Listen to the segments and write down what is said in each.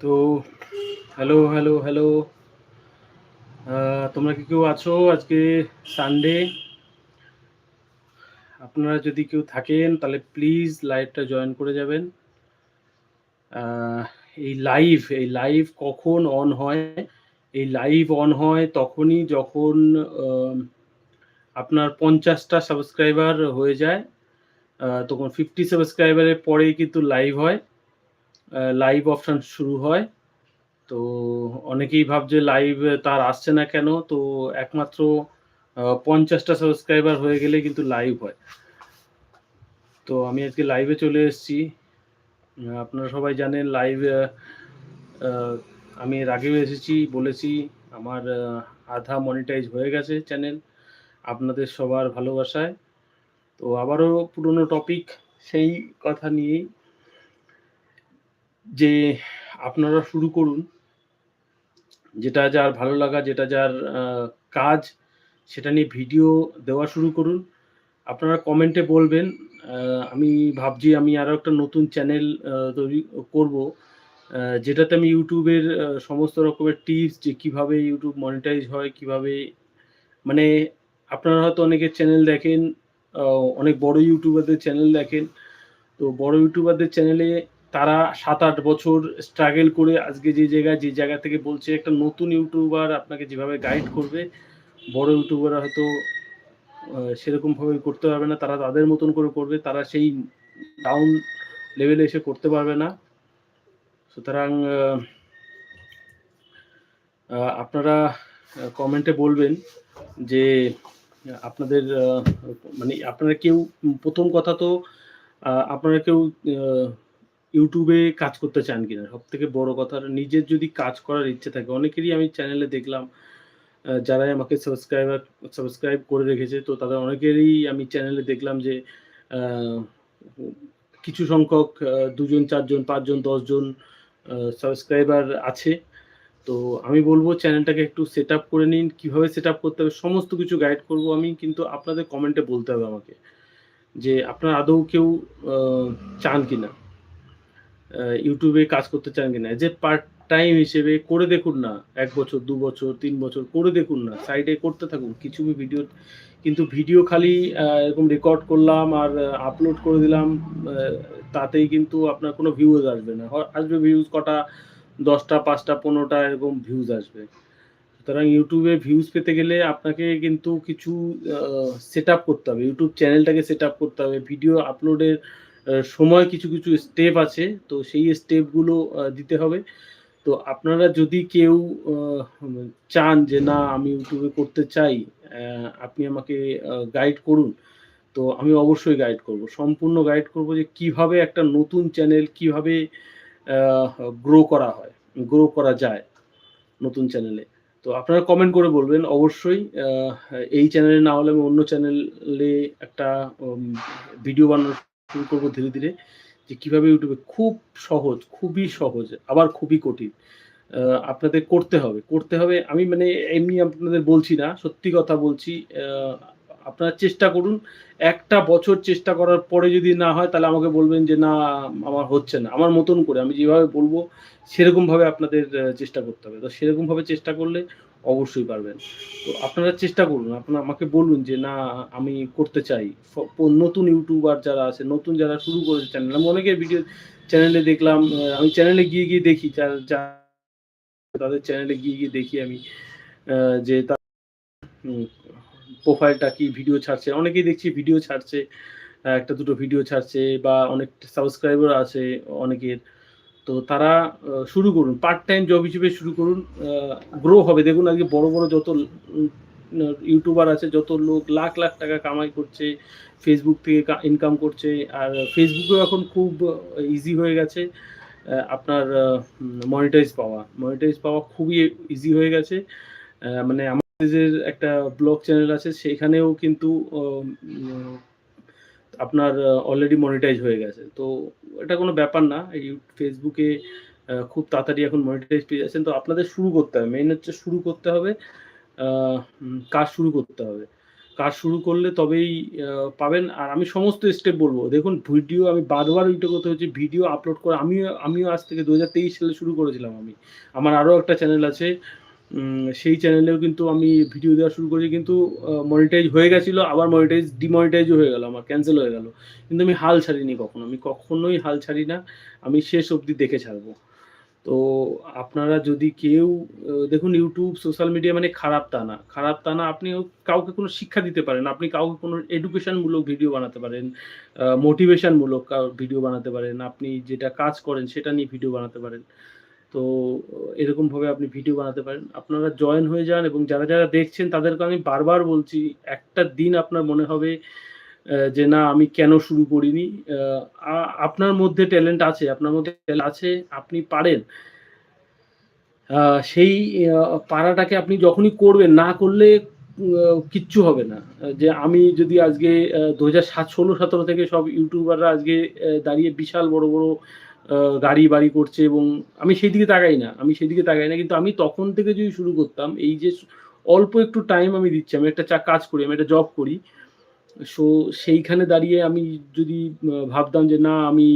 তো hello hello hello তোমরা কি কেউ আছো আজকে সানডে আপনারা যদি কেউ থাকেন, তাহলে প্লিজ লাইভটা জয়েন করে যাবেন। এই লাইভ এই লাইভ কখন অন হয়? এই লাইভ অন হয় তখনই যখন আপনার পঞ্চাশটা সাবস্ক্রাইবার হয়ে যায়। তখন ফিফটি সাবস্ক্রাইবারের পরেই কিন্তু লাইভ হয়। লাইভ অপশন শুরু হয়। তো অনেকেই ভাবছে লাইভ তার আসছে না কেন? তো একমাত্র পঞ্চাশটা সাবস্ক্রাইবার হয়ে গেলে কিন্তু লাইভ হয়। তো আমি আজকে লাইভে চলে এসেছি। আপনারা সবাই জানেন লাইভ আমি এর আগেও এসেছি, বলেছি, আমার আধা মনিটাইজ হয়ে গেছে চ্যানেল আপনাদের সবার ভালোবাসায়। তো আবারও পুরনো টপিক সেই কথা নিয়েই যে আপনারা শুরু করুন, যেটা যার ভালো লাগা, যেটা যার কাজ, সেটা নিয়ে ভিডিও দেওয়া শুরু করুন। আপনারা কমেন্টে বলবেন আমি ভাবছি আমি আরও একটা নতুন চ্যানেল তৈরি করব যেটাতে আমি ইউটিউবের সমস্ত রকমের টিপস যে কীভাবে ইউটিউব মনিটাইজ হয়, কীভাবে মানে আপনারা হয়তো অনেকের চ্যানেল দেখেন অনেক বড় ইউটিউবারদের চ্যানেল দেখেন, তো বড় ইউটিউবারদের চ্যানেলে তারা সাত আট বছর স্ট্রাগল করে আজকে যে জায়গায়, যে জায়গা থেকে বলছে, একটা নতুন ইউটিউবার আপনাকে যেভাবে গাইড করবে, বড় ইউটিউবাররা হয়তো সেরকমভাবে করতে পারবে না, তারা তাদের মতন করে করবে, তারা সেই ডাউন লেভেলে এসে করতে পারবে না। সুতরাং আপনারা কমেন্টে বলবেন যে, আপনাদের মানে আপনারা কেউ, প্রথম কথা তো আপনারা কেউ ইউটিউবে কাজ করতে চান কিনা সব থেকে বড় কথা নিজের যদি কাজ করার ইচ্ছে থাকে, অনেকেরই আমি চ্যানেলে দেখলাম যারাই আমাকে সাবস্ক্রাইবার সাবস্ক্রাইব করে রেখেছে, তো তাদের অনেকেরই আমি চ্যানেলে দেখলাম যে কিছু সংখ্যক দুজন, চারজন, পাঁচজন, দশজন সাবস্ক্রাইবার আছে। তো আমি বলব চ্যানেলটাকে একটু সেট আপ করে নিন, কীভাবে সেট আপ করতে হবে, সমস্ত কিছু গাইড করব আমি, কিন্তু আপনাদের কমেন্টে বলতে হবে আমাকে, যে আপনার আদৌ কেউ চান কিনা। ইউটিউবে কাজ করতে চান কিনা যে পার্ট টাইম হিসেবে করে দেখুন না, এক বছর, দু বছর, তিন বছর, করে দেখুন না সাইডে করতে থাকুন, কিছু ভিডিও কিন্তু ভিডিও খালি এরকম রেকর্ড করলাম আর আপলোড করে দিলাম তাতেই কিন্তু আপনার কোনো ভিউজ আসবে না। আসবে ভিউজ কটা, দশটা, পাঁচটা, পনেরোটা, এরকম ভিউজ আসবে। সুতরাং ইউটিউবে ভিউজ পেতে গেলে আপনাকে কিন্তু কিছু সেট করতে হবে ইউটিউব চ্যানেলটাকে সেট করতে হবে ভিডিও আপলোডের সময় কিছু কিছু স্টেপ আছে, তো সেই স্টেপগুলো দিতে হবে। তো আপনারা যদি কেউ চান যে না, আমি ইউটিউবে করতে চাই আপনি আমাকে গাইড করুন। তো আমি অবশ্যই গাইড করব। সম্পূর্ণ গাইড করব যে কীভাবে একটা নতুন চ্যানেল কীভাবে গ্রো করা হয় গ্রো করা যায় নতুন চ্যানেলে তো আপনারা কমেন্ট করে বলবেন, অবশ্যই এই চ্যানেলে না হলে আমি অন্য চ্যানেলে একটা ভিডিও বানানো শুরু করব ধীরে ধীরে যে কীভাবে ইউটিউবে খুব সহজ, খুবই সহজ, আবার খুবই কঠিন আপনাদের করতে হবে করতে হবে। আমি মানে এমনি আপনাদের বলছি না, সত্যি কথা বলছি আপনারা চেষ্টা করুন, একটা বছর চেষ্টা করার পরে যদি না হয়, তাহলে আমাকে বলবেন যে, না, আমার হচ্ছে না। আমার মতন করে আমি যেভাবে বলব, সেরকমভাবে আপনাদের চেষ্টা করতে হবে। তো সেরকমভাবে চেষ্টা করলে অবশ্যই পারবেন। তো আপনারা চেষ্টা করুন, আপনারা আমাকে বলুন যে, না, আমি করতে চাই। নতুন ইউটিউবার যারা আছে, নতুন যারা শুরু করেছে চ্যানেল আমি অনেকের ভিডিও চ্যানেলে দেখলাম আমি চ্যানেলে গিয়ে গিয়ে দেখি তাদের চ্যানেলে গিয়ে গিয়ে দেখি আমি যে তার প্রোফাইলটা কি ভিডিও ছাড়ছে। অনেকেই দেখছি ভিডিও ছাড়ছে একটা দুটো ভিডিও ছাড়ছে, বা অনেক সাবস্ক্রাইবার আছে অনেকের। তো তারা শুরু করুন পার্ট টাইম জব হিসেবে শুরু করুন গ্রো হবে। দেখুন আজকে বড় বড় যত ইউটিউবার আছে, যত লোক লাখ লাখ টাকা কামাই করছে ফেসবুক থেকে ইনকাম করছে, আর ফেসবুকেও এখন খুব ইজি হয়ে গেছে আপনার মনিটাইজ পাওয়া। মনিটাইজ পাওয়া খুবই ইজি হয়ে গেছে মানে আমাদের একটা ব্লগ চ্যানেল আছে, সেখানেও কিন্তু আপনার অলরেডি মনিটাইজ হয়ে গেছে। তো এটা কোনো ব্যাপার না, এই ফেসবুকে খুব তাড়াতাড়ি এখন মনিটাইজ পেয়ে যাচ্ছেন। তো আপনাদের শুরু করতে হবে। মেইন হচ্ছে শুরু করতে হবে কাজ শুরু করতে হবে। কাজ শুরু করলে তবেই পাবেন। আর আমি সমস্ত স্টেপ বলব। দেখুন ভিডিও আমি বারবার ওইটা করতে হচ্ছে ভিডিও আপলোড করে। আমিও আমিও আজ থেকে দু হাজার তেইশ সালে শুরু করেছিলাম আমি। আমার আরও একটা চ্যানেল আছে সেই চ্যানেলেও কিন্তু আমি ভিডিও দেওয়া শুরু করেছি, কিন্তু মনিটাইজ হয়ে গেছিল, আবার মনিটাইজ ডিমনিটাইজও হয়ে গেল, আমার ক্যান্সেল হয়ে গেল। কিন্তু আমি হাল ছাড়িনি কখনো, আমি কখনোই হাল ছাড়ি না, আমি শেষ অবধি দেখে ছাড়বো। তো আপনারা যদি কেউ দেখুন ইউটিউব সোশ্যাল মিডিয়া মানে খারাপ তা না, খারাপ তা না আপনি কাউকে কোনো শিক্ষা দিতে পারেন, আপনি কাউকে কোনো এডুকেশনমূলক ভিডিও বানাতে পারেন মোটিভেশনমূলক ভিডিও বানাতে পারেন, আপনি যেটা কাজ করেন, সেটা নিয়ে ভিডিও বানাতে পারেন। তো, এরকমভাবে আপনি ভিডিও বানাতে পারেন। আপনারা জয়েন হয়ে যান এবং যারা যারা দেখছেন তাদেরকে আমি বারবার বলছি, একটা দিন আপনার মনে হবে যে না, আমি কেন শুরু করিনি। আপনার মধ্যে ট্যালেন্ট আছে, আপনার মধ্যে আছে, আপনি পারেন। সেই পাড়াটাকে আপনি যখনই করবেন, না করলে কিচ্ছু হবে না। যে আমি যদি আজকে দু হাজার সাত, ষোলো, সতেরো থেকে সব ইউটিউবাররা আজকে দাঁড়িয়ে বিশাল বড় বড় গাড়ি বাড়ি করছে এবং আমি সেই দিকে তাকাই না, আমি সেই দিকে তাকাই না, কিন্তু আমি তখন থেকে যদি শুরু করতাম, এই যে অল্প একটু টাইম আমি দিচ্ছি, আমি একটা চা কাজ করি, আমি একটা জব করি সো সেইখানে দাঁড়িয়ে আমি যদি ভাবতাম যে না, আমি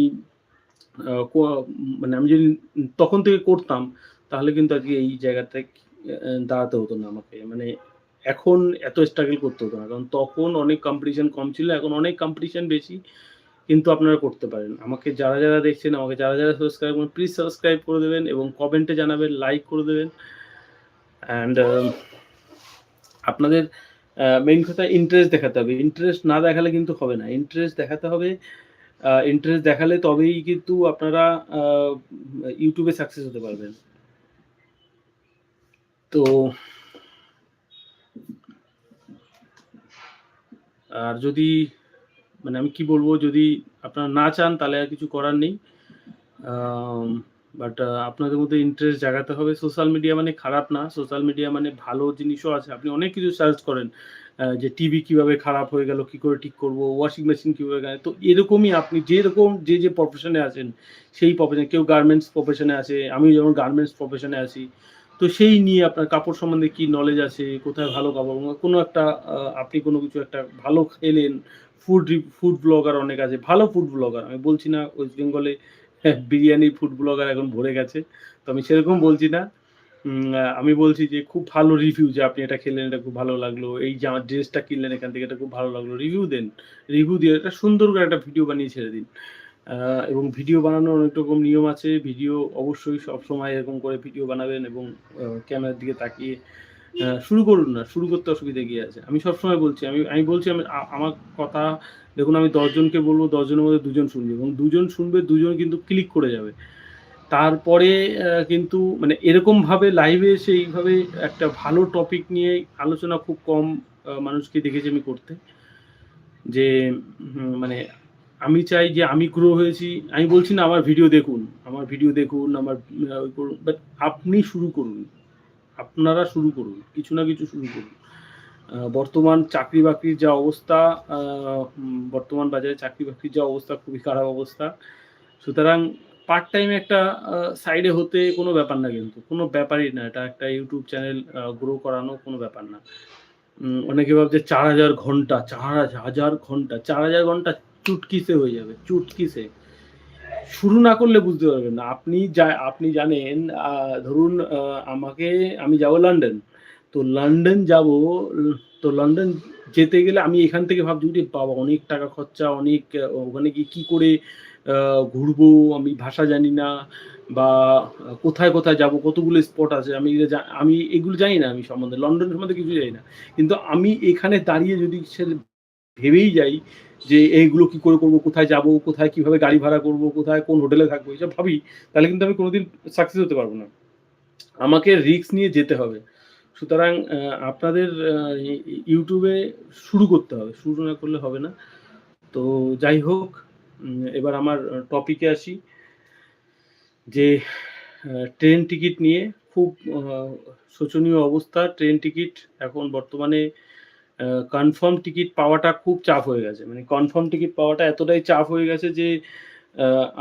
মানে আমি যদি তখন থেকে করতাম, তাহলে কিন্তু আজকে এই জায়গাতে দাঁড়াতে হতো না আমাকে। মানে এখন এত স্ট্রাগল করতে হতো না, কারণ তখন অনেক কম্পিটিশন কম ছিল, এখন অনেক কম্পিটিশন বেশি কিন্তু আপনারা করতে পারেন। আমাকে যারা যারা দেখছেন, আমাকে যারা যারা সাবস্ক্রাইব করুন প্লিজ সাবস্ক্রাইব করে দেবেন এবং কমেন্টে জানাবেন লাইক করে দেবেন। অ্যান্ড আপনাদের মেইন কথা ইন্টারেস্ট দেখাতে হবে। ইন্টারেস্ট না দেখালে কিন্তু হবে না। ইন্টারেস্ট দেখাতে হবে। ইন্টারেস্ট দেখালে তবেই কিন্তু আপনারা ইউটিউবে সাকসেস হতে পারবেন। তো, আর যদি মানে আমি কি বলব, যদি আপনারা না চান তাহলে আর কিছু করার নেই। বাট আপনাদের মধ্যে ইন্টারেস্ট জাগাতে হবে। সোশ্যাল মিডিয়া মানে খারাপ না। সোশ্যাল মিডিয়া মানে ভালো জিনিসও আছে। আপনি অনেক কিছু সার্চ করেন যে টিভি কীভাবে খারাপ হয়ে গেল, কি করে ঠিক করব ওয়াশিং মেশিন কীভাবে গেল। তো এরকমই আপনি যেরকম, যে যে প্রফেশনে আছেন, সেই প্রফেশনে কেউ গার্মেন্টস প্রফেশনে আছে, আমি যেমন গার্মেন্টস প্রফেশনে আছি, তো সেই নিয়ে আপনার কাপড় সম্বন্ধে কি নলেজ আছে, কোথায় ভালো কাপড়, কোনো একটা আপনি কোনো কিছু একটা ভালো খেলেন ফুড ফুড ব্লগার অনেক আছে, ভালো ফুড ব্লগার আমি বলছি না ওয়েস্ট বেঙ্গলে বিরিয়ানি ফুড ব্লগার এখন ভরে গেছে, তো আমি সেরকম বলছি না। আমি বলছি যে খুব ভালো রিভিউ যে আপনি এটা খেলেন, এটা খুব ভালো লাগল, এই যে আমার ড্রেসটা কিনলেন এখান থেকে এটা খুব ভালো লাগল রিভিউ দেন রিভিউ দিয়ে একটা সুন্দর করে একটা ভিডিও বানিয়ে ছেড়ে দিন। এবং ভিডিও বানানোর অনেক রকম নিয়ম আছে ভিডিও অবশ্যই সবসময় এরকম করে ভিডিও বানাবেন এবং ক্যামেরার দিকে তাকিয়ে শুরু করুন না, শুরু করতে অসুবিধা কি আছে? আমি সবসময় বলছি, আমি আমি বলছি, আমি আমার কথা, দেখুন, আমি দশজনকে বলব, দশজনের মধ্যে দুজন শুনবে এবং দুজন শুনবে, দুজন কিন্তু ক্লিক করে যাবে। তারপরে কিন্তু মানে এরকমভাবে লাইভে এসে এইভাবে একটা ভালো টপিক নিয়ে আলোচনা খুব কম মানুষকে দেখেছি আমি করতে। যে মানে আমি চাই যে আমি গ্রো হয়েছি, আমি বলছি না, আমার ভিডিও দেখুন, আমার ভিডিও দেখুন, আমার বাট আপনি শুরু করুন। আপনারা শুরু করুন, কিছু না কিছু শুরু করুন। বর্তমান চাকরি বাকরির যা অবস্থা বর্তমান বাজারে চাকরি বাকরির যা অবস্থা, খুবই খারাপ অবস্থা। সুতরাং পার্ট টাইম একটা সাইডে হতে কোনো ব্যাপার না কিন্তু, কোনো ব্যাপারই না। এটা একটা ইউটিউব চ্যানেল গ্রো করানো কোনো ব্যাপার না। অনেকে ভাবছে চার হাজার ঘণ্টা, চার হাজার ঘণ্টা, চার হাজার ঘণ্টা চুটকিসে হয়ে যাবে, চুটকিসে। শুরু না করলে বুঝতে পারবেন না। আপনি যা, আপনি জানেন ধরুন আমাকে, আমি যাব লন্ডন তো লন্ডন যাব, তো লন্ডন যেতে গেলে আমি এখান থেকে ভাবছি যে বাবা, অনেক টাকা খরচা, অনেক ওখানে গিয়ে কী করে ঘুরবো? আমি ভাষা জানি না বা কোথায় কোথায় যাব? কতগুলো স্পট আছে? আমি আমি এগুলো জানি না আমি সম্বন্ধে। লন্ডন সম্বন্ধে কিছু জানি না। কিন্তু আমি এখানে দাঁড়িয়ে যদি সে ভেবেই যাই যে এইগুলো কি করে করব, কোথায় যাব, কোথায় কীভাবে গাড়ি ভাড়া করব, কোথায় কোন হোটেলে থাকব এসব ভাবি, তাহলে কিন্তু আমি কোনোদিন সাকসেস হতে পারব না। আমাকে রিস্ক নিয়ে যেতে হবে। সুতরাং আপনাদের ইউটিউবে শুরু করতে হবে। শুরু না করলে হবে না। তো যাই হোক এবার আমার টপিকে আসি। যে ট্রেন টিকিট নিয়ে খুব শোচনীয় অবস্থা। ট্রেন টিকিট এখন বর্তমানে কনফার্ম টিকিট পাওয়াটা খুব চাপ হয়ে গেছে। মানে কনফার্ম টিকিট পাওয়াটা এতটাই চাপ হয়ে গেছে যে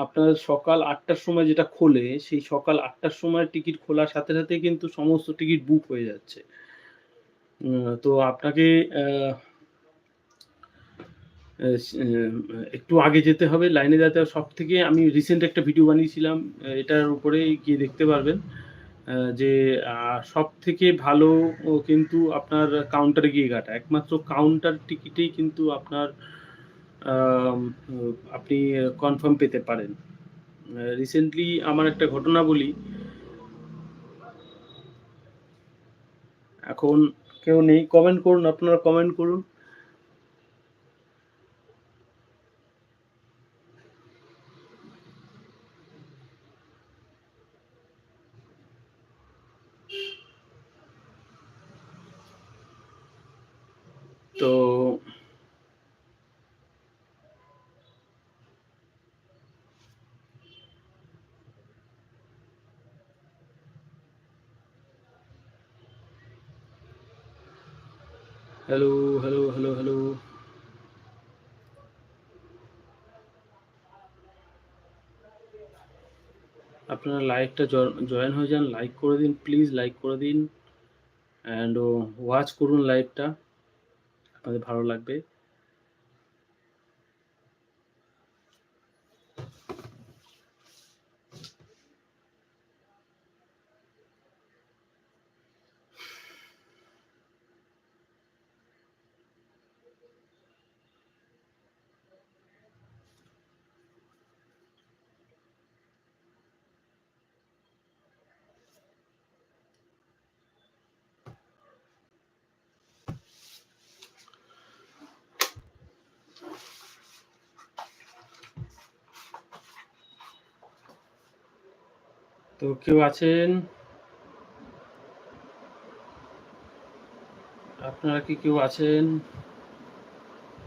আপনার সকাল আটটার সময় যেটা খোলে, সেই সকাল আটটার সময় টিকিট খোলার সাথে সাথে কিন্তু সমস্ত টিকিট বুক হয়ে যাচ্ছে। তো আপনাকে একটু আগে যেতে হবে। লাইনে যেতে হবে সব থেকে আমি রিসেন্ট একটা ভিডিও বানিয়েছিলাম এটার উপরে গিয়ে দেখতে পারবেন। যে সব থেকে ভালো কিন্তু আপনার কাউন্টারে গিয়ে কাটা। একমাত্র কাউন্টার টিকিটেই কিন্তু আপনার আপনি কনফার্ম পেতে পারেন। রিসেন্টলি আমার একটা ঘটনা বলি। এখন কেউ নেই কমেন্ট করুন, আপনারা কমেন্ট করুন তো হ্যালো হ্যালো হ্যালো হ্যালো লাইভটা জয়েন হয়ে যান লাইক করে দিন প্লিজ লাইক করে দিন অ্যান্ড ওয়াচ করুন লাইভটা আপনাদের ভালো লাগবে। তো কেউ আছেন? আপনারা কি কেউ আছেন?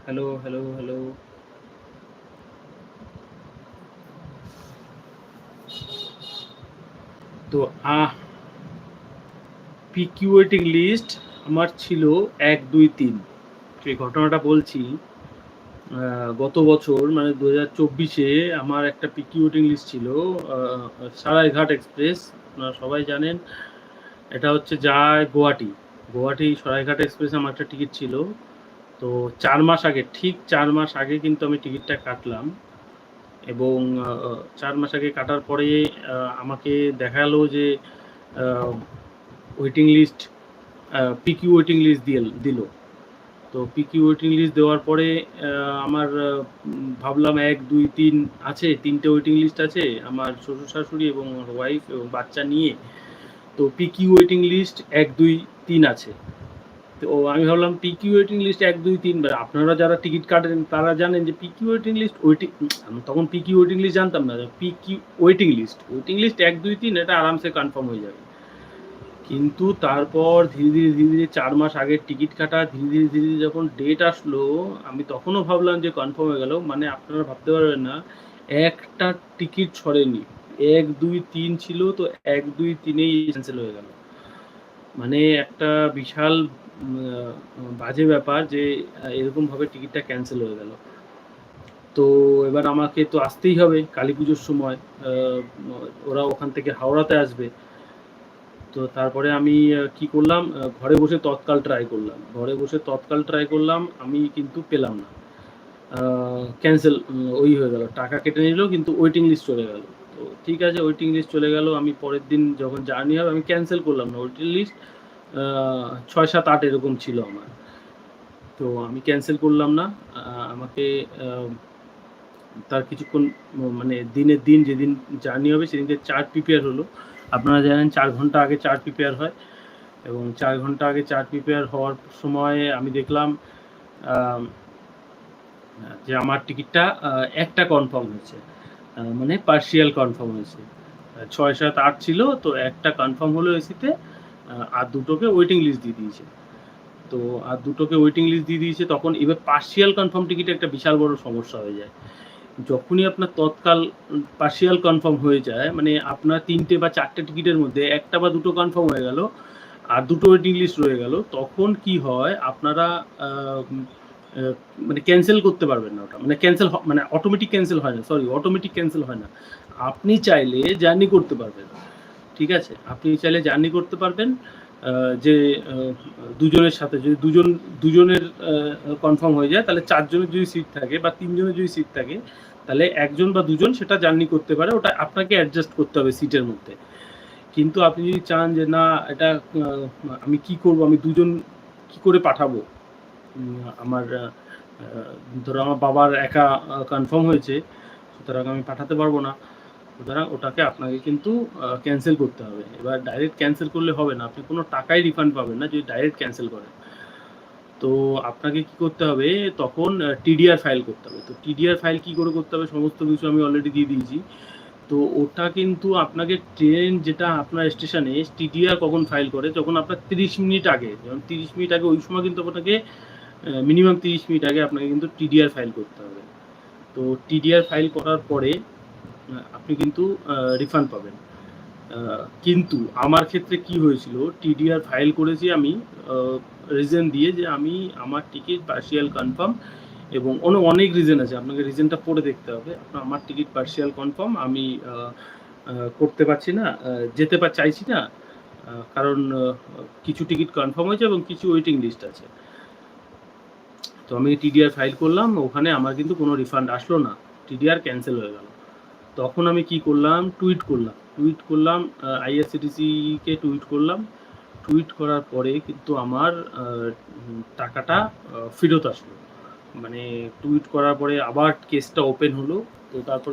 হ্যালো হ্যালো হ্যালো তো, আহ পিকিউ ওয়েটিং লিস্ট আমার ছিল এক, দুই, তিন। সেই ঘটনাটা বলছি গত বছর মানে দু হাজার চব্বিশে আমার একটা পিকি ওয়েটিং লিস্ট ছিল সারাইঘাট এক্সপ্রেস, আপনারা সবাই জানেন, এটা হচ্ছে যায় গুয়াহাটি। গুয়াহাটি সরাইঘাট এক্সপ্রেস আমার একটা টিকিট ছিল। তো চার মাস আগে, ঠিক চার মাস আগে কিন্তু আমি টিকিটটা কাটলাম এবং চার মাস আগে কাটার পরে আমাকে দেখাল যে waiting list PQ waiting list দিয়ে দিল। তো পিকিউ ওয়েটিং লিস্ট দেওয়ার পরে আমার ভাবলাম এক, দুই, তিন আছে, তিনটে ওয়েটিং লিস্ট আছে, আমার শ্বশুর শাশুড়ি এবং আমার ওয়াইফ এবং বাচ্চা নিয়ে। তো পিকিউ ওয়েটিং লিস্ট এক, দুই, তিন আছে। তো আমি ভাবলাম পিকিউ ওয়েটিং লিস্ট এক, দুই, তিন আপনারা যারা টিকিট কাটেন, তারা জানেন যে পিকিউ ওয়েটিং লিস্ট ওয়েটিং তখন পিকিউ ওয়েটিং লিস্ট জানতাম না PQ waiting list waiting list এক, দুই, তিন, এটা আরামসে কনফার্ম হয়ে যাবে। কিন্তু তারপর ধীরে ধীরে ধীরে ধীরে চার মাস আগের টিকিট কাটা, ধীরে ধীরে ধীরে ধীরে যখন ডেট আসলো, আমি তখনও ভাবলাম যে কনফার্ম হয়ে গেল। মানে আপনারা ভাবতে পারবেন না, একটা টিকিট ছড়েনি। এক, দুই, তিন ছিল, তো এক, দুই, তিনেই ক্যান্সেল হয়ে গেল। মানে একটা বিশাল বাজে ব্যাপার যে, এরকমভাবে টিকিটটা ক্যান্সেল হয়ে গেল। তো এবার আমাকে তো আসতেই হবে কালী পুজোর সময়। ওরা ওখান থেকে হাওড়াতে আসবে। তো তারপরে আমি কি করলাম? ঘরে বসে তৎকাল ট্রাই করলাম। ঘরে বসে তৎকাল ট্রাই করলাম, আমি কিন্তু পেলাম না। ক্যান্সেল ওই হয়ে গেল। টাকা কেটে নিল, কিন্তু ওয়েটিং লিস্ট চলে গেল। তো ঠিক আছে ওয়েটিং লিস্ট চলে গেল। আমি পরের দিন যখন জার্নি হবে, আমি ক্যান্সেল করলাম না ওয়েটিং লিস্ট ছয় সাত আট এরকম ছিল আমার। তো আমি ক্যান্সেল করলাম না। আমাকে তার কিছুক্ষণ মানে দিনের দিন যেদিন জার্নি হবে, সেদিনকে চার্ট প্রিপেয়ার হলো। আপনারা জানেন চার ঘণ্টা আগে চার্ট প্রিপেয়ার হয় এবং চার ঘণ্টা আগে চার্ট প্রিপেয়ার হওয়ার সময় আমি দেখলাম যে আমার টিকিটটা একটা কনফার্ম হয়েছে মানে পার্সিয়াল কনফার্ম হয়েছে। ছয় সাত আট ছিল, তো একটা কনফার্ম হলো এসিতে আর দুটোকে ওয়েটিং লিস্ট দিয়ে দিয়েছে। তো আর দুটোকে ওয়েটিং লিস্ট দিয়ে দিয়েছে, তখন এবার পার্সিয়াল কনফার্ম টিকিটে একটা বিশাল বড় সমস্যা হয়ে যায়। যখনই আপনার তৎকাল পার্সিয়াল কনফার্ম হয়ে যায় মানে আপনার তিনটে বা চারটে টিকিটের মধ্যে একটা বা দুটো কনফার্ম হয়ে গেল আর দুটো ওয়েটিং লিস্ট রয়ে গেল, তখন কি হয়, আপনারা মানে ক্যান্সেল করতে পারবেন না ওটা। মানে ক্যান্সেল মানে অটোমেটিক ক্যান্সেল হয় না সরি অটোমেটিক ক্যান্সেল হয় না। আপনি চাইলে জার্নি করতে পারবেন, ঠিক আছে? আপনি চাইলে জার্নি করতে পারবেন। যে দুজনের সাথে যদি দুজন, দুজনের কনফার্ম হয়ে যায়, তাহলে চারজনের যদি সিট থাকে বা তিনজনের যদি সিট থাকে, তাহলে একজন বা দুজন সেটা জার্নি করতে পারে, ওটা আপনাকে অ্যাডজাস্ট করতে হবে সিটের মধ্যে। কিন্তু আপনি যদি চান যে, না, এটা আমি কি করব, আমি দুজন কি করে পাঠাবো? আমার ধরো আমার বাবার একা কনফার্ম হয়েছে, সুতরাং আমি পাঠাতে পারব না। সুতরাং ওটাকে আপনাকে কিন্তু ক্যান্সেল করতে হবে। এবার ডাইরেক্ট ক্যান্সেল করলে হবে না। আপনি কোনো টাকাই রিফান্ড পাবেন না, যদি ডাইরেক্ট ক্যান্সেল করেন। তো আপনাকে কি করতে হবে? তখন টিডিআর ফাইল করতে হবে। তো টিডিআর ফাইল কি করে করতে হবে? সমস্ত কিছু আমি অলরেডি দিয়ে দিয়েছি। তো ওটা কিন্তু আপনাকে ট্রেন যেটা আপনার স্টেশনে টিডিআর কখন ফাইল করে? যখন আপনার তিরিশ মিনিট আগে। যেমন তিরিশ মিনিট আগে, ওই সময় কিন্তু আপনাকে মিনিমাম তিরিশ মিনিট আগে আপনাকে কিন্তু টিডিআর ফাইল করতে হবে। তো টিডিআর ফাইল করার পরে আপনি কিন্তু রিফান্ড পাবেন। কিন্তু আমার ক্ষেত্রে কি হয়েছিল টিডিআর ফাইল করেছি আমি রিজন দিয়ে যে আমি আমার টিকিট পার্সিয়াল কনফার্ম এবং অন্য অনেক রিজন আছে। আপনাকে রিজনটা পড়ে দেখতে হবে। আমার টিকিট পার্সিয়াল কনফার্ম আমি করতে পারছি না যেতে পা, চাইছি না কারণ কিছু টিকিট কনফার্ম হয়েছে এবং কিছু ওয়েটিং লিস্ট আছে। তো আমি টিডিআর ফাইল করলাম, ওখানে আমার কিন্তু কোনো রিফান্ড আসলো না। টিডিআর ক্যান্সেল হয়ে গেল। তখন আমি কি করলাম? টুইট করলাম। টুইট করলাম আইআরসিটিসিকে টুইট করলাম। টুইট করার পরে কিন্তু আমার টাকাটা ফেরত আসলো। মানে টুইট করার পরে আবার কেসটা ওপেন হলো। তো তারপর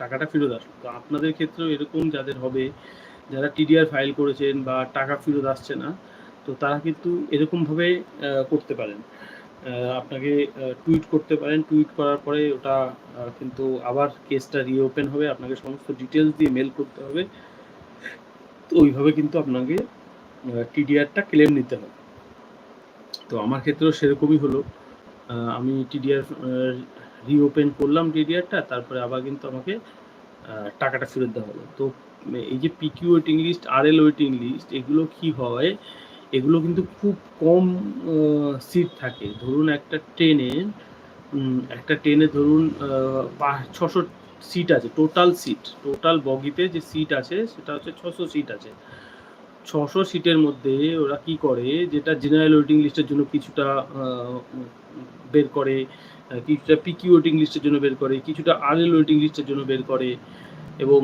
টাকাটা ফেরত আসলো। তো আপনাদের ক্ষেত্রেও এরকম যাদের হবে, যারা টিডিআর ফাইল করেছেন বা টাকা ফেরত আসছে না, তো তারা কিন্তু এরকমভাবে করতে পারেন। আপনাকে টুইট করতে পারেন। টুইট করার পরে ওটা কিন্তু আবার কেসটা রিওপেন হবে। আপনাকে সমস্ত ডিটেলস দিয়ে মেল করতে হবে। তো ওইভাবে কিন্তু আপনাকে টিডিআরটা ক্লেম নিতে হবে। তো আমার ক্ষেত্রেও সেরকমই হলো। আমি টিডিআর রিওপেন করলাম টিডিআরটা তারপরে আবার কিন্তু আমাকে টাকাটা ফেরত দেওয়া হলো। তো এই যে পিকিউ ওয়েটিং লিস্ট আর এল ওয়েটিং লিস্ট এগুলো কি হয়? এগুলো কিন্তু খুব কম সিট থাকে। ধরুন একটা ট্রেনে একটা ট্রেনে ধরুন ছশো সিট আছে টোটাল সিট টোটাল বগিতে যে সিট আছে, সেটা হচ্ছে ছশো সিট আছে। ছশো সিটের মধ্যে ওরা কি করে, যেটা জেনারেল ওয়েটিং লিস্টের জন্য কিছুটা বের করে কিছুটা পিকি ওয়েটিং লিস্টের জন্য বের করে, কিছুটা আর এল ওয়েটিং লিস্টের জন্য বের করে এবং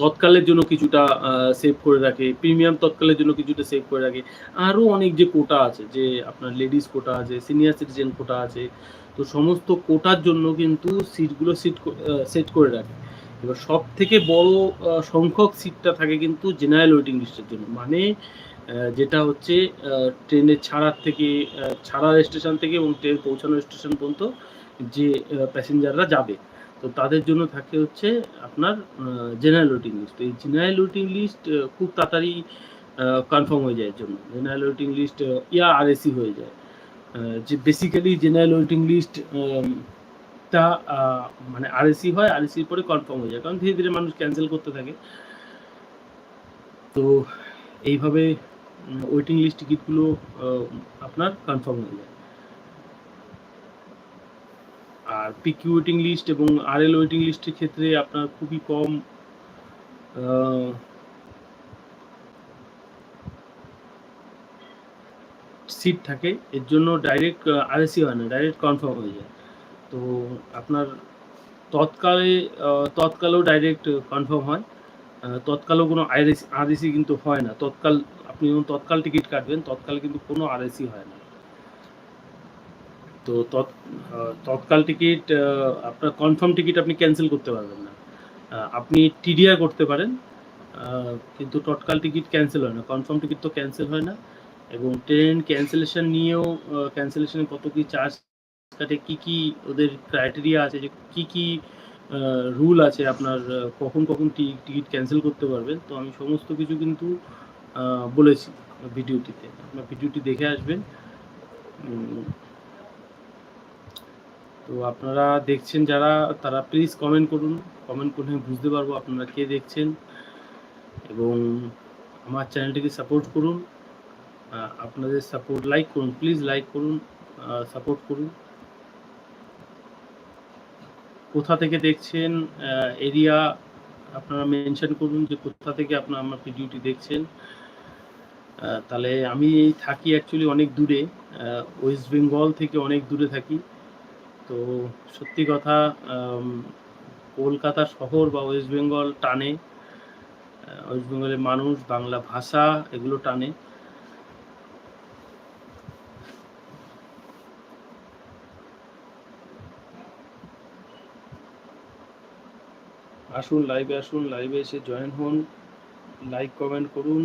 তৎকালের জন্য কিছুটা সেভ করে রাখে প্রিমিয়াম তৎকালের জন্য কিছুটা সেভ করে রাখে। আরও অনেক যে কোটা আছে, যে আপনার লেডিস কোটা আছে সিনিয়র সিটিজেন কোটা আছে, তো সমস্ত কোটার জন্য কিন্তু সিটগুলো সিট সেট করে রাখে। এবার সব থেকে বড় সংখ্যক সিটটা থাকে কিন্তু জেনারেল ওয়েটিং লিস্টের জন্য। মানে যেটা হচ্ছে ট্রেনের ছাড়ার থেকে ছাড়ার স্টেশন থেকে এবং ট্রেন পৌঁছানোর স্টেশন পর্যন্ত যে প্যাসেঞ্জাররা যাবে। তো তাদের জন্য থাকে হচ্ছে আপনার জেনারেল ওয়েটিং লিস্ট এই জেনারেল ওয়েটিং লিস্ট খুব তাড়াতাড়ি কনফার্ম হয়ে যায় জন্য। জেনারেল ওয়েটিং লিস্ট ইয়া আরএসি হয়ে যায়। যে বেসিক্যালি জেনারেল ওয়েটিং লিস্ট তা মানে আরএসি হয় আরএসির পরে কনফার্ম হয়ে যায়। কারণ ধীরে ধীরে মানুষ ক্যান্সেল করতে থাকে। তো এইভাবে ওয়েটিং লিস্ট টিকিটগুলো আপনার কনফার্ম হয়ে যায়। আর পিকি ওয়েটিং লিস্ট এবং আর এল ওয়েটিং লিস্টের ক্ষেত্রে আপনার খুবই কম সিট থাকে। এর জন্য ডাইরেক্ট আরএসি হয় না ডাইরেক্ট কনফার্ম হয়ে যায়। তো আপনার তৎকালে তৎকালেও ডাইরেক্ট কনফার্ম হয়। তৎকালেও কোনো আরএসি আরএসি কিন্তু হয় না। তৎকাল, আপনি যখন তৎকাল টিকিট কাটবেন, তৎকালে কিন্তু কোনো আরএসি হয় না। তো তৎ তৎকাল টিকিট আপনার কনফার্ম টিকিট আপনি ক্যান্সেল করতে পারবেন না। আপনি টিডিআর করতে পারেন কিন্তু তৎকাল টিকিট ক্যান্সেল হয় না। কনফার্ম টিকিট তো ক্যান্সেল হয় না এবং ট্রেন ক্যান্সেলেশন নিয়েও ক্যান্সেলেশনে কত কি চার্জ কাটে, কি কি ওদের ক্রাইটেরিয়া আছে, যে কি কি রুল আছে আপনার কখন কখন টিকিট ক্যান্সেল করতে পারবেন তো আমি সমস্ত কিছু কিন্তু বলেছি ভিডিওটিতে। আপনার ভিডিওটি দেখে আসবেন। তো আপনারা দেখছেন যারা, তারা প্লিজ কমেন্ট করুন। কমেন্ট করলে আমি বুঝতে পারব আপনারা কে দেখছেন। এবং আমার চ্যানেলটিকে সাপোর্ট করুন। আপনাদের সাপোর্ট লাইক করুন প্লিজ লাইক করুন সাপোর্ট করুন। কোথা থেকে দেখছেন এরিয়া আপনারা মেনশন করুন যে কোথা থেকে আপনারা আমার ভিডিওটি দেখছেন। তাহলে আমি থাকি অ্যাকচুয়ালি অনেক দূরে ওয়েস্ট বেঙ্গল থেকে অনেক দূরে থাকি। তো সত্যি কথা কলকাতা শহর বা ওয়েস্ট বেঙ্গল টানে ওয়েস্ট বেঙ্গলের মানুষ, বাংলা ভাষা এগুলো টানে। আসুন লাইভে আসুন লাইভে এসে জয়েন হন লাইক কমেন্ট করুন।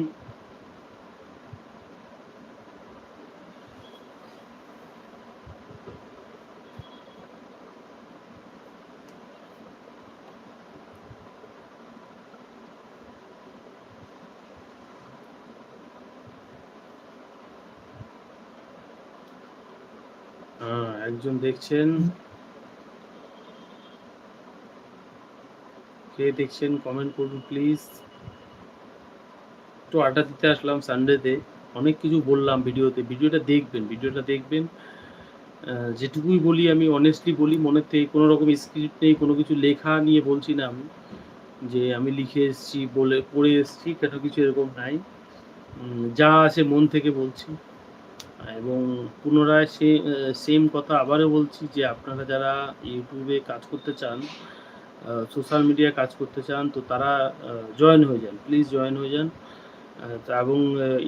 হ্যাঁ, একজন দেখছেন। কে দেখছেন কমেন্ট করুন প্লিজ একটু আড্ডা দিতে আসলাম সানডেতে অনেক কিছু বললাম ভিডিওতে। ভিডিওটা দেখবেন ভিডিওটা দেখবেন। যেটুকুই বলি আমি অনেস্টলি বলি মনের থেকে কোনো রকম স্ক্রিপ্ট নেই কোনো কিছু লেখা নিয়ে বলছি না আমি। যে আমি লিখে এসেছি বলে পড়ে এসেছি কেন কিছু এরকম নাই। যা আছে মন থেকে বলছি। এবং পুনরায় সে সেম কথা আবারও বলছি যে আপনারা যারা ইউটিউবে কাজ করতে চান সোশ্যাল মিডিয়ায় কাজ করতে চান, তো তারা জয়েন হয়ে যান প্লিজ জয়েন হয়ে যান। এবং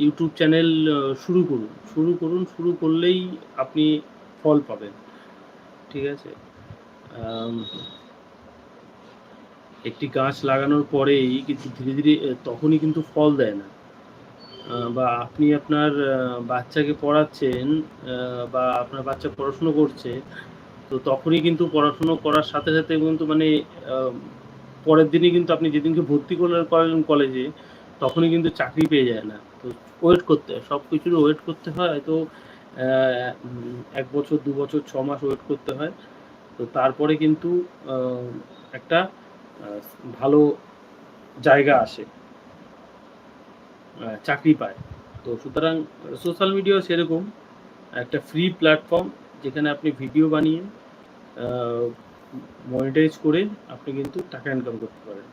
ইউটিউব চ্যানেল শুরু করুন শুরু করুন, শুরু করলেই আপনি ফল পাবেন, ঠিক আছে? একটি গাছ লাগানোর পরেই কিন্তু ধীরে ধীরে তখনই কিন্তু ফল দেয় না। বা আপনি আপনার বাচ্চাকে পড়াচ্ছেন বা আপনার বাচ্চা পড়াশুনো করছে, তো তখনই কিন্তু পড়াশুনো করার সাথে সাথে কিন্তু মানে পরের দিনই কিন্তু আপনি যেদিনকে ভর্তি করলেন কলেজে তখনই কিন্তু চাকরি পেয়ে যায় না। তো ওয়েট করতে হয়, সব কিছুর ওয়েট করতে হয়, তো এক বছর, দু বছর, ছ মাস ওয়েট করতে হয়। তো তারপরে কিন্তু একটা ভালো জায়গা আসে। চাকরি পায়। তো সুতরাং সোশ্যাল মিডিয়া সেরকম। একটা ফ্রি প্ল্যাটফর্ম যেখানে আপনি ভিডিও বানিয়ে মনিটাইজ করে আপনি কিন্তু টাকা ইনকাম করতে পারেন।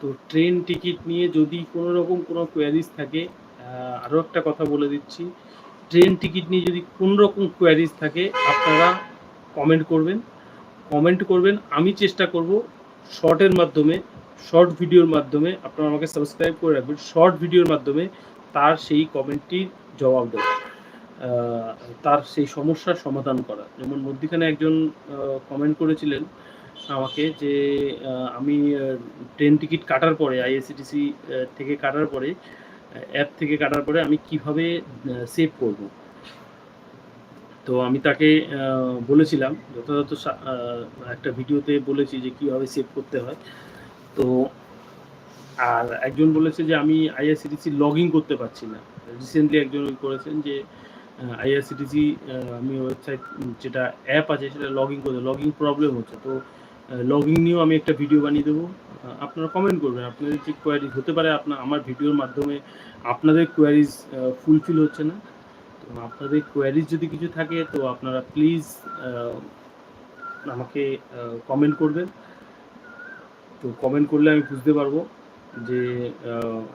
তো ট্রেন টিকিট নিয়ে যদি কোনো রকম কোনো কোয়ারিজ থাকে আরও একটা কথা বলে দিচ্ছি। ট্রেন টিকিট নিয়ে যদি রকম কোয়ারিজ থাকে, আপনারা কমেন্ট করবেন। কমেন্ট করবেন, আমি চেষ্টা করব শর্টের মাধ্যমে শর্ট ভিডিওর মাধ্যমে আপনারা আমাকে সাবস্ক্রাইব করে রাখবেন। শর্ট ভিডিওর মাধ্যমে তার সেই কমেন্টটির জবাব দেওয়া তার সেই সমস্যার সমাধান করা। যেমন মধ্যিখানে একজন কমেন্ট করেছিলেন আমাকে যে আমি ট্রেন টিকিট কাটার পরে আইএসসিটিসি থেকে কাটার পরে অ্যাপ থেকে কাটার পরে আমি কীভাবে সেভ করব? তো আমি তাকে বলেছিলাম, যথাযথ একটা ভিডিওতে বলেছি যে কীভাবে সেভ করতে হয়। তো আর একজন বলেছে যে আমি আইআরসিটিসি লগ ইন করতে পারছি না। রিসেন্টলি একজন করেছেন যে আইআরসিটিসি আমি ওয়েবসাইট যেটা অ্যাপ আছে সেটা লগ ইন করতে লগ ইন প্রবলেম হচ্ছে। তো লগ নিয়েও আমি একটা ভিডিও বানিয়ে দেবো। আপনারা কমেন্ট করবেন। আপনাদের যে কোয়ারিজ হতে পারে আপনার আমার ভিডিওর মাধ্যমে আপনাদের কোয়ারিজ ফুলফিল হচ্ছে না। তো আপনাদের কোয়ারিজ যদি কিছু থাকে, তো আপনারা প্লিজ আমাকে কমেন্ট করবেন। তো কমেন্ট করলে আমি বুঝতে পারব যে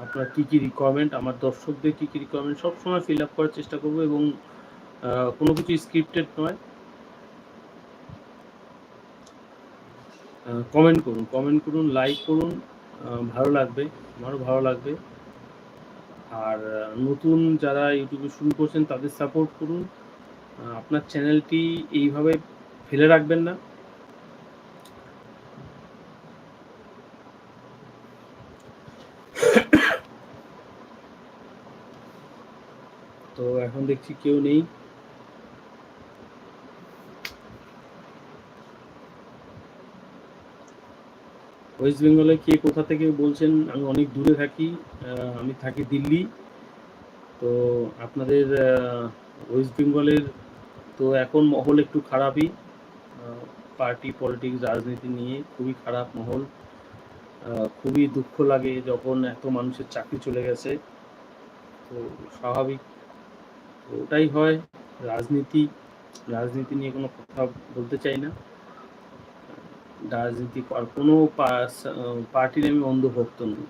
আপনার কী কী রিকোয়ারমেন্ট আমার দর্শকদের কী কী রিকোয়ারমেন্ট সবসময় ফিল আপ করার চেষ্টা করব এবং কোনো কিছু স্ক্রিপ্টেড নয়। কমেন্ট করুন কমেন্ট করুন লাইক করুন ভালো লাগবে, আমারও ভালো লাগবে। আর নতুন যারা ইউটিউবে শুরু করছেন, তাদের সাপোর্ট করুন। আপনার চ্যানেলটি এইভাবে ফেলে রাখবেন না। তো এখন দেখছি কেউ নেই। ওয়েস্ট বেঙ্গলে কে কোথা থেকে বলছেন, আমি অনেক দূরে থাকি আমি থাকি দিল্লি। তো আপনাদের ওয়েস্ট বেঙ্গলের তো এখন মহল একটু খারাপই। পার্টি, পলিটিক্স, রাজনীতি নিয়ে খুবই খারাপ মহল। খুবই দুঃখ লাগে যখন এত মানুষের চাকরি চলে গেছে। তো স্বাভাবিক। তো ওটাই হয়। রাজনীতি রাজনীতি নিয়ে কোনো কথা বলতে চাই না। রাজনীতি আর কোনো পার্টির আমি অন্ধভক্ত নই।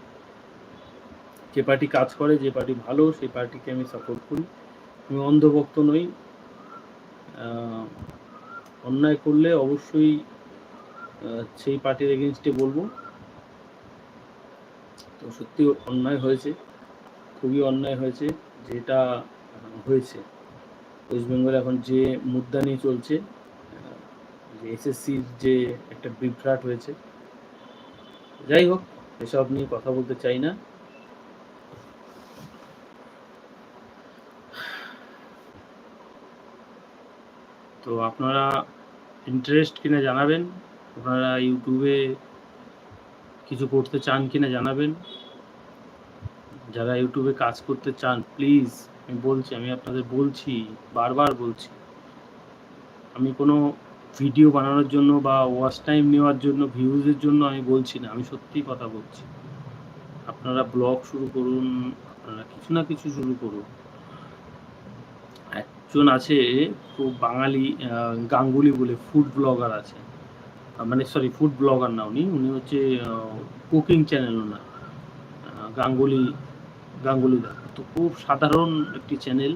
যে পার্টি কাজ করে, যে পার্টি ভালো, সেই পার্টিকে আমি সাপোর্ট করি। আমি অন্ধভক্ত নই। অন্যায় করলে অবশ্যই সেই পার্টির এগেনস্টে বলব। তো সত্যি অন্যায় হয়েছে। খুবই অন্যায় হয়েছে, যেটা হয়েছে। ওয়েস্ট বেঙ্গলে এখন যে মুদ্রা নিয়ে চলছে যে এসএসসির যে একটা বিভ্রাট হয়েছে। যাই হোক, এসব নিয়ে কথা বলতে চাই না। তো আপনারা ইন্টারেস্ট কিনা জানাবেন? আপনারা ইউটিউবে কিছু করতে চান কিনা জানাবেন? যারা ইউটিউবে কাজ করতে চান প্লিজ আমি বলছি, আমি আপনাদের বলছি, বারবার বলছি। আমি কোনো ভিডিও বানানোর জন্য বা ওয়াচ টাইম নেওয়ার জন্য ভিউজের জন্য আমি বলছি না, আমি সত্যিই কথা বলছি। আপনারা ব্লগ শুরু করুন, আপনারা কিছু না কিছু শুরু করুন। একজন আছে, খুব বাঙালি গাঙ্গুলি বলে ফুড ব্লগার আছে। মানে সরি ফুড ব্লগার না উনি উনি হচ্ছে cooking channel owner Ganguly Ganguly দা তো খুব সাধারণ একটি চ্যানেল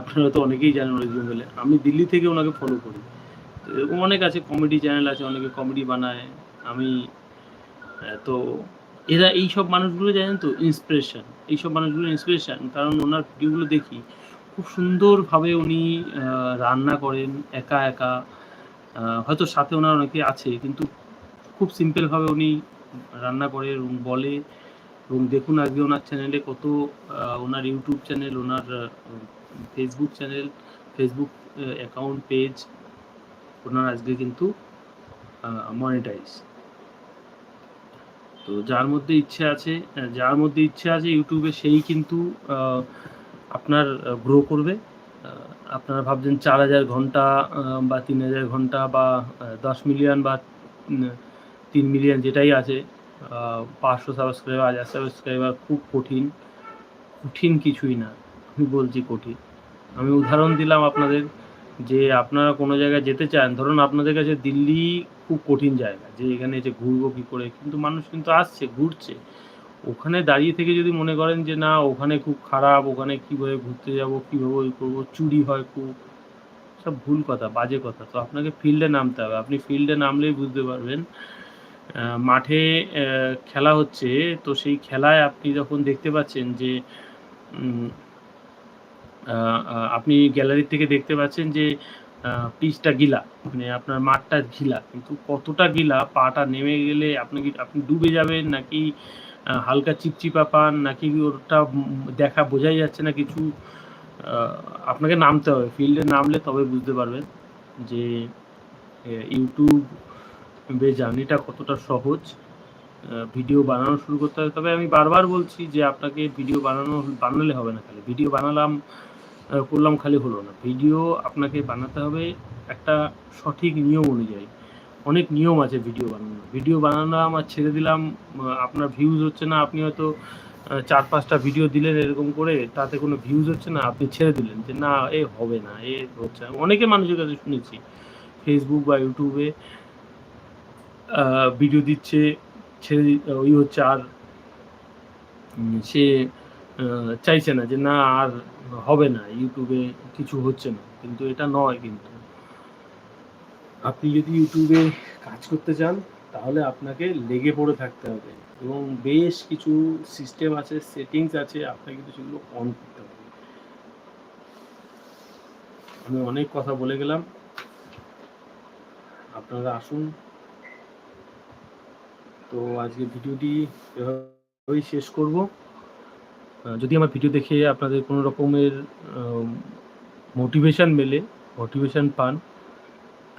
আপনারা তো অনেকেই জানেন ওয়েস্ট বেঙ্গলে আমি দিল্লি থেকে ওনাকে ফলো করি। তো এরকম অনেক আছে কমেডি চ্যানেল আছে, অনেকে কমেডি বানায়। আমি তো এরা এই সব মানুষগুলো জানেন তো ইন্সপিরেশন এইসব মানুষগুলো ইন্সপিরেশন কারণ ওনার ভিডিওগুলো দেখি, খুব সুন্দরভাবে উনি রান্না করেন, একা একা। হয়তো সাথে ওনার অনেকে আছে, কিন্তু খুব সিম্পলভাবে উনি রান্না করে এবং বলে। এবং দেখুন আজকে ওনার চ্যানেলে কত ওনার ইউটিউব চ্যানেল ওনার Facebook channel Facebook account page ওনার আজকে কিন্তু মনিটাইজ তো যার মধ্যে ইচ্ছে আছে যার মধ্যে ইচ্ছে আছে ইউটিউবে সেই কিন্তু আপনার গ্রো করবে। আপনারা ভাবছেন চার হাজার ঘণ্টা বা তিন হাজার ঘণ্টা, বা দশ মিলিয়ন, বা তিন মিলিয়ন যেটাই আছে পাঁচশো সাবস্ক্রাইবার হাজার সাবস্ক্রাইবার খুব কঠিন। কঠিন কিছুই না। আমি বলছি কঠিন। আমি উদাহরণ দিলাম আপনাদের। যে আপনারা কোনো জায়গায় যেতে চান, ধরুন আপনাদের কাছে দিল্লি খুব কঠিন জায়গা, যে এখানে যে ঘুরবো কী করে, কিন্তু মানুষ কিন্তু আসছে, ঘুরছে। ওখানে দাঁড়িয়ে থেকে যদি মনে করেন যে না, ওখানে খুব খারাপ, ওখানে কীভাবে ঘুরতে যাব, কীভাবে ওই করব, চুরি হয় খুব, সব ভুল কথা, বাজে কথা। তো আপনাকে ফিল্ডে নামতে হবে। আপনি ফিল্ডে নামলেই বুঝতে পারবেন মাঠে খেলা হচ্ছে। তো সেই খেলায় আপনি যখন দেখতে পাচ্ছেন যে আপনি গ্যালারি থেকে দেখতে পাচ্ছেন যে পিচটা গিলা মানে আপনার মাঠটা ঘিলা কিন্তু কতটা গিলা পাটা নেমে গেলে আপনি আপনি ডুবে যাবেন নাকি হালকা চিপচিপা পান নাকি ওটা দেখা বোঝাই যাচ্ছে না কিছু? আপনাকে নামতে হবে ফিল্ডে নামলে তবে বুঝতে পারবেন যে ইউটিউবে জার্নিটা কতটা সহজ। ভিডিও বানানো শুরু করতে হবে। তবে আমি বারবার বলছি যে, আপনাকে ভিডিও বানানো, বানালে হবে না খালি ভিডিও বানালাম করলাম খালি হলো না। ভিডিও আপনাকে বানাতে হবে একটা সঠিক নিয়ম অনুযায়ী। অনেক নিয়ম আছে ভিডিও বানানো ভিডিও বানালাম আর ছেড়ে দিলাম আপনার ভিউজ হচ্ছে না আপনি হয়তো চার পাঁচটা ভিডিও দিলেন এরকম করে তাতে কোনো ভিউজ হচ্ছে না আপনি ছেড়ে দিলেন যে না এ হবে না এ হচ্ছে অনেকে মানুষের কাছে শুনেছি ফেসবুক বা ইউটিউবে ভিডিও দিচ্ছে ছেড়ে ওই হচ্ছে আর সে চাইছে না যে না আর হবে না, ইউটিউবে কিছু হচ্ছে না, কিন্তু এটা নয় কিন্তু। আপনি যদি ইউটিউবে কাজ করতে চান, তাহলে আপনাকে লেগে পড়ে থাকতে হবে এবং বেশ কিছু সিস্টেম আছে সেটিংস আছে, আপনাকে কিন্তু সেগুলো অন করতে হবে। আমি অনেক কথা বলে গেলাম। আপনারা আসুন। তো আজকে ভিডিওটি এভাবেই শেষ করব। যদি আমার ভিডিও দেখে আপনাদের কোনো রকমের মোটিভেশান মেলে মোটিভেশান পান,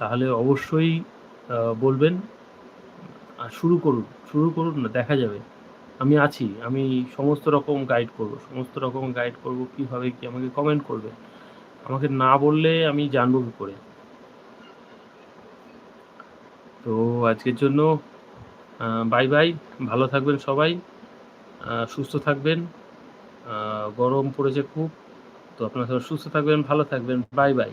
তাহলে অবশ্যই বলবেন, আর শুরু করুন শুরু করুন না, দেখা যাবে। আমি আছি, আমি সমস্ত রকম গাইড করব, সমস্ত রকম গাইড করব, কীভাবে কি আমাকে কমেন্ট করবে। আমাকে না বললে আমি জানব কী করে। তো আজকের জন্য বাই বাই ভালো থাকবেন সবাই সুস্থ থাকবেন। গরম পড়েছে খুব। তো আপনারা সুস্থ থাকবেন ভালো থাকবেন। Bye bye.